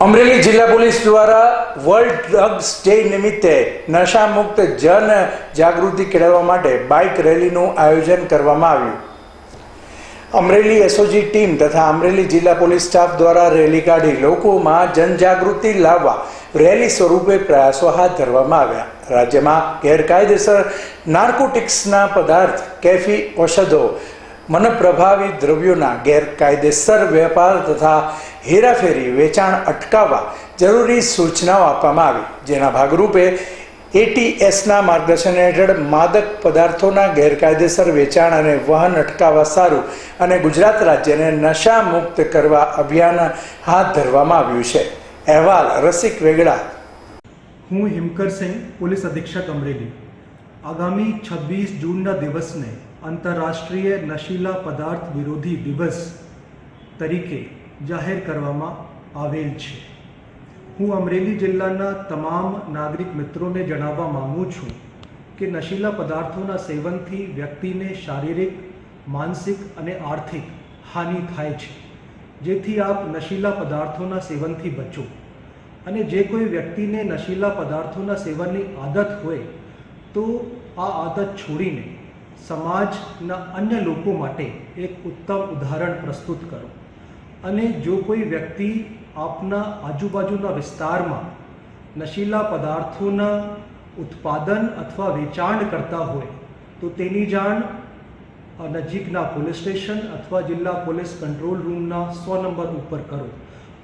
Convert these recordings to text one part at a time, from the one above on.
અમરેલી જિલ્લા પોલીસ દ્વારા world drugs day નિમિત્તે નશામુક્ત જન જાગૃતિ કેળવવા માટે બાઇક રેલીનું આયોજન કરવામાં આવ્યું. અમરેલી એસઓજી ટીમ તથા અમરેલી જિલ્લા પોલીસ સ્ટાફ દ્વારા રેલી કાઢી લોકોમાં જનજાગૃતિ લાવવા રેલી સ્વરૂપે પ્રયાસો હાથ ધરવામાં આવ્યા. રાજ્યમાં ગેરકાયદેસર નાર્કોટિક્સના પદાર્થ, કેફી, ઔષધો મનપ્રભાવી દ્રવ્યોના ગેરકાયદેસર વેપાર તથા હેરાફેરી વેચાણ અટકાવવા જરૂરી સૂચનાઓ આપવામાં આવી. જેના ભાગરૂપે એટીએસના માર્ગદર્શન હેઠળ માદક પદાર્થોના ગેરકાયદેસર વેચાણ અને વહન અટકાવવા સારું અને ગુજરાત રાજ્યને નશા મુક્ત કરવા અભિયાન હાથ ધરવામાં આવ્યું છે. અહેવાલ રસિક વેગડા. હું હિમકર સિંહ, પોલીસ અધિક્ષક અમરેલી. આગામી છવ્વીસ જૂનના દિવસને આંતરરાષ્ટ્રીય નશીલા પદાર્થ વિરોધી દિવસ તરીકે જાહેર કરવામાં આવેલ છે. હું અમરેલી જિલ્લાના તમામ નાગરિક મિત્રોને જણાવવા માગું છું કે નશીલા પદાર્થોના સેવનથી વ્યક્તિને શારીરિક, માનસિક અને આર્થિક હાનિ થાય છે. જેથી આપ નશીલા પદાર્થોના સેવનથી બચો. અને જે કોઈ વ્યક્તિને નશીલા પદાર્થોના સેવનની આદત હોય તો આ આદત છોડીને સમાજના અન્ય લોકો માટે એક ઉત્તમ ઉદાહરણ પ્રસ્તુત કરો. અને જો કોઈ વ્યક્તિ આપના આજુબાજુના વિસ્તારમાં નશીલા પદાર્થોના ઉત્પાદન અથવા વેચાણ કરતા હોય, તો તેની જાણ નજીકના પોલીસ સ્ટેશન અથવા જિલ્લા પોલીસ કંટ્રોલ રૂમના સો નંબર ઉપર કરો.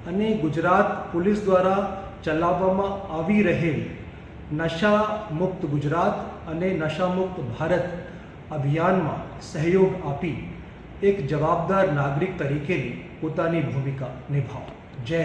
અને ગુજરાત પોલીસ દ્વારા ચલાવવામાં આવી રહેલ નશા મુક્ત ગુજરાત અને નશા મુક્ત ભારત અભિયાનમાં સહયોગ આપી એક જવાબદાર નાગરિક તરીકેની પોતાની ભૂમિકા નિભાવો. જય